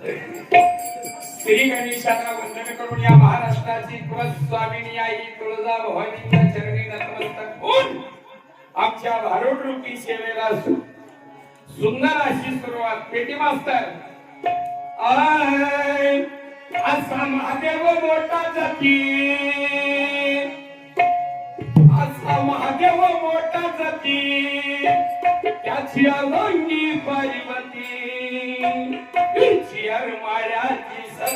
श्री गणेशाला वंदन करून या महाराष्ट्राची कुलस्वामिनी आई तुळजा भवानीच्या चरणी नतमस्तक होऊन आमच्या भारूड रूपी सेवेला सुंदर अशी सुरुवात पेटी मास्तर. असा महादेव मोठा जाती असा महादेव मोठा जाती त्याची अलोंगी पार्वती.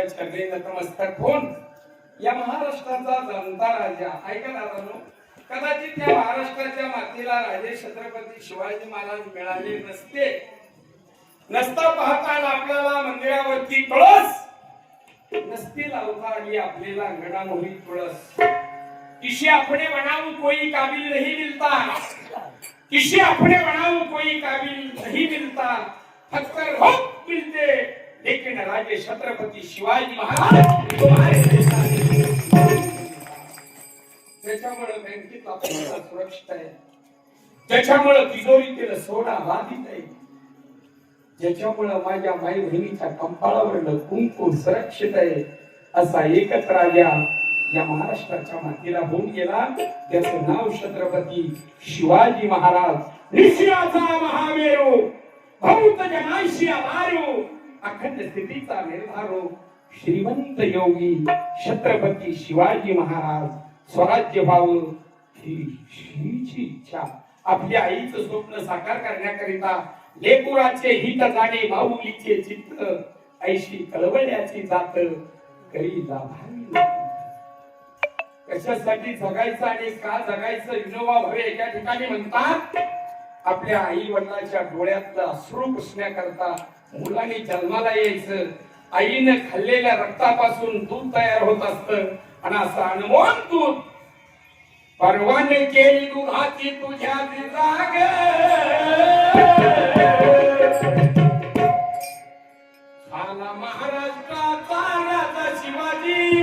भवानीच्या चरणी नतमस्तक होऊन या महाराष्ट्राचा जनता राजा. ऐका दादानो कदाचित या महाराष्ट्राच्या मातीला राजे छत्रपती शिवाजी महाराज मिळाले नसते. नसता पाहता आपल्याला मंदिरावरती कळस नसती लावता आली आपल्याला अंगणामोही तुळस. किशी अपने बनाऊ कोई काबिल नहीं मिलता. किसी अपने बनाऊ कोई काबिल नहीं मिलता. फक्त होप मिलते. लेकिन राजे छत्रपती शिवाजी महाराज. त्याच्यामुळे बँकेतला पैसा सुरक्षित आहे. त्याच्यामुळे तिजोरीतील सोडा बाधित आहे. ज्याच्यामुळं माझ्या माई बहिणीच्या कंपाळावर कुंकू सुरक्षित आहे. असा एकच राजा या महाराष्ट्राच्या मातीला होऊन गेला. त्याचं नाव छत्रपती शिवाजी महाराज. निशियाचा महामेरू. भौत जनाशी आधारू अखंड स्थितीचा निर्धारो श्रीमंत योगी छत्रपती शिवाजी महाराज स्वराज्य व्हावं ही श्रीची इच्छा. आपल्या आईचं स्वप्न साकार करण्याकरिता लेपुराचे हित जाणे माऊलीचे चित्त ऐशी कळवण्याची जात करी लाभावी कशासाठी जगायचं आणि का जगायचं विनोबा भावे एका ठिकाणी म्हणतात आपल्या आई वडिलांच्या डोळ्यातलं अश्रू पुसण्याकरता मुलांनी जन्माला यायचं. आईनं खाल्लेल्या रक्तापासून दूध तयार होत असत. आणि असं अनमोल दूध. परवाने केली दुधाची तुझ्या जाग झाला महाराष्ट्राचा राजा शिवाजी.